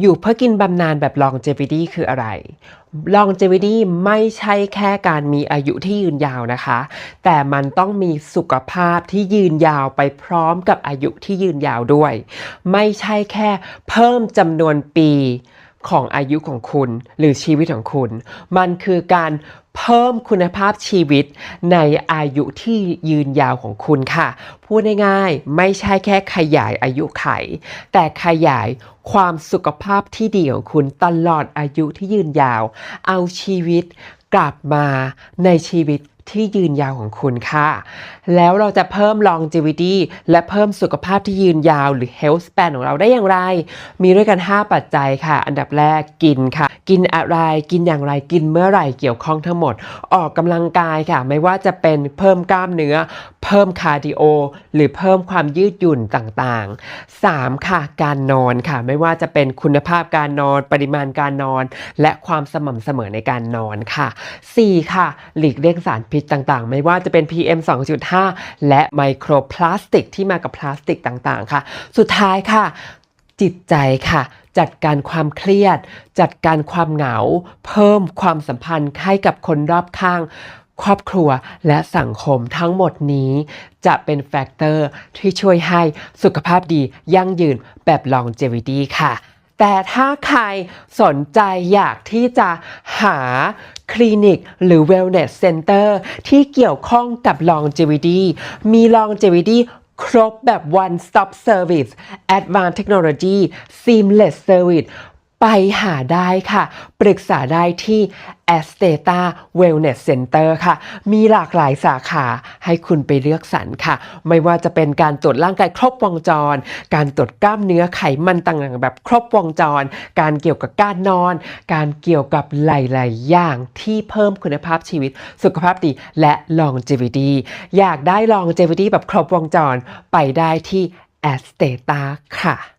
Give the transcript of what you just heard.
อยู่เพื่อกินบำนาญแบบ longevity คืออะไร longevity ไม่ใช่แค่การมีอายุที่ยืนยาวนะคะ แต่มันต้องมีสุขภาพที่ยืนยาวไปพร้อมกับอายุที่ยืนยาวด้วย ไม่ใช่แค่เพิ่มจำนวนปี ของอายุของคุณ หรือชีวิตของคุณ มันคือการเพิ่มคุณภาพชีวิตในอายุที่ยืนยาวของคุณค่ะ พูดง่ายๆ ไม่ใช่แค่ขยายอายุไข แต่ขยายความสุขภาพที่ดีของคุณตลอดอายุที่ยืนยาว เอาชีวิตกลับมาในชีวิต ที่ยืนยาวของคุณค่ะ แล้วเราจะเพิ่ม longevity และเพิ่มสุขภาพที่ยืนยาวหรือ health span ของเราได้อย่างไร มีด้วยกัน 5 ปัจจัยค่ะ อันดับแรกกินค่ะ กินอะไร กินอย่างไร กินเมื่อไหร่เกี่ยวข้องทั้งหมด ออกกำลังกายค่ะ ไม่ว่าจะเป็นเพิ่มกล้ามเนื้อ เพิ่มคาร์ดิโอ หรือเพิ่มความยืดหยุ่นต่างๆ 3. ค่ะ การนอนค่ะ ไม่ว่าจะเป็นคุณภาพการนอน ปริมาณการนอน และความสม่ำเสมอในการนอนค่ะ 4. ค่ะ หลีกเลี่ยงสารพิษต่างๆ ไม่ว่าจะเป็น PM 2.5 และไมโครพลาสติกที่มากับพลาสติกต่างๆ ค่ะ สุดท้ายค่ะ จิตใจค่ะ จัดการความเครียด จัดการความเหงา เพิ่มความสัมพันธ์ให้กับคนรอบข้าง ครอบครัวและสังคมทั้งหมดนี้ จะเป็นแฟกเตอร์ที่ช่วยให้สุขภาพดียั่งยืนแบบ longevity ค่ะแต่ถ้าใครสนใจอยากที่จะหาคลินิกหรือ wellness center ที่เกี่ยวข้องกับ longevity มี longevity ครบแบบ one stop service advanced technology seamless service ไปหาได้ค่ะ ปรึกษาได้ที่ a s t e t a Wellness Center ค่ะ มีหลากหลายสาขาให้คุณไปเลือกสรรค่ะ ไม่ว่าจะเป็นการตรวจร่างกายครบวงจร การตรวจกล้ามเนื้อไขมันต่างๆ แบบครบวงจร การเกี่ยวกับการนอน การเกี่ยวกับหลาย ๆ อย่างที่เพิ่มคุณภาพชีวิต สุขภาพดีและ longevity อยากได้ longevity แบบครบวงจร ไปได้ที่ a s t e t a ค่ะ